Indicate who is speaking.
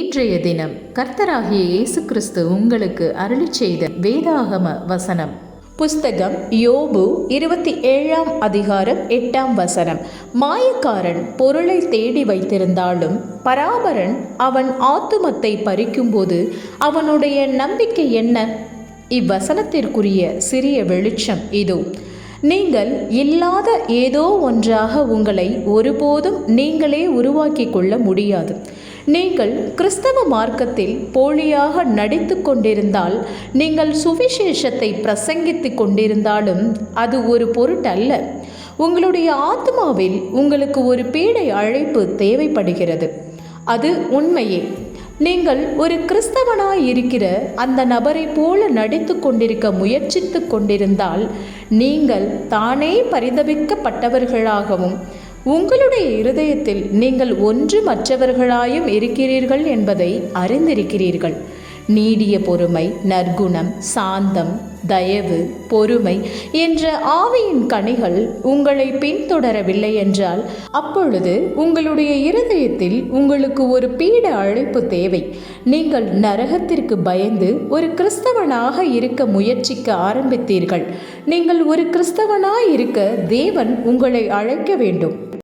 Speaker 1: இன்றைய தினம் கர்த்தராகிய இயேசு கிறிஸ்து உங்களுக்கு அருளி செய்த வேதாகம வசனம். புஸ்தகம் யோபு இருபத்தி ஏழாம் அதிகாரம் எட்டாம் வசனம். மாயக்காரன் பொருளை தேடி வைத்திருந்தாலும் பராபரன் அவன் ஆத்துமத்தை பறிக்கும்போது அவனுடைய நம்பிக்கை என்ன? இவ்வசனத்திற்குரிய சிறிய வெளிச்சம் இதோ. நீங்கள் இல்லாத ஏதோ ஒன்றாக உங்களை ஒருபோதும் நீங்களே உருவாக்கி கொள்ள முடியாது. நீங்கள் கிறிஸ்தவ மார்க்கத்தில் போலியாக நடித்து கொண்டிருந்தால் நீங்கள் சுவிசேஷத்தை பிரசங்கித்து கொண்டிருந்தாலும் அது ஒரு பொருட்டல்ல உங்களுடைய ஆத்மாவில் உங்களுக்கு ஒரு பீடை அழைப்பு தேவைப்படுகிறது. அது உண்மையே. நீங்கள் ஒரு கிறிஸ்தவனாய் இருக்கிற அந்த நபரை போல நடித்து கொண்டிருக்க முயற்சித்து கொண்டிருந்தால் நீங்கள் தானே பரிதபிக்கப்பட்டவர்களாகவும் உங்களுடைய இருதயத்தில் நீங்கள் ஒன்று மற்றவர்களாயும் இருக்கிறீர்கள் என்பதை அறிந்திருக்கிறீர்கள். நீடிய பொறுமை நற்குணம் சாந்தம் தயவு பொறுமை என்ற ஆவியின் கனிகள் உங்களை பின்தொடரவில்லை என்றால் அப்பொழுது உங்களுடைய இருதயத்தில் உங்களுக்கு ஒரு பீட அழைப்பு தேவை. நீங்கள் நரகத்திற்கு பயந்து ஒரு கிறிஸ்தவனாக இருக்க முயற்சிக்க ஆரம்பித்தீர்கள். நீங்கள் ஒரு கிறிஸ்தவனாய் இருக்க தேவன் உங்களை அழைக்க வேண்டும்.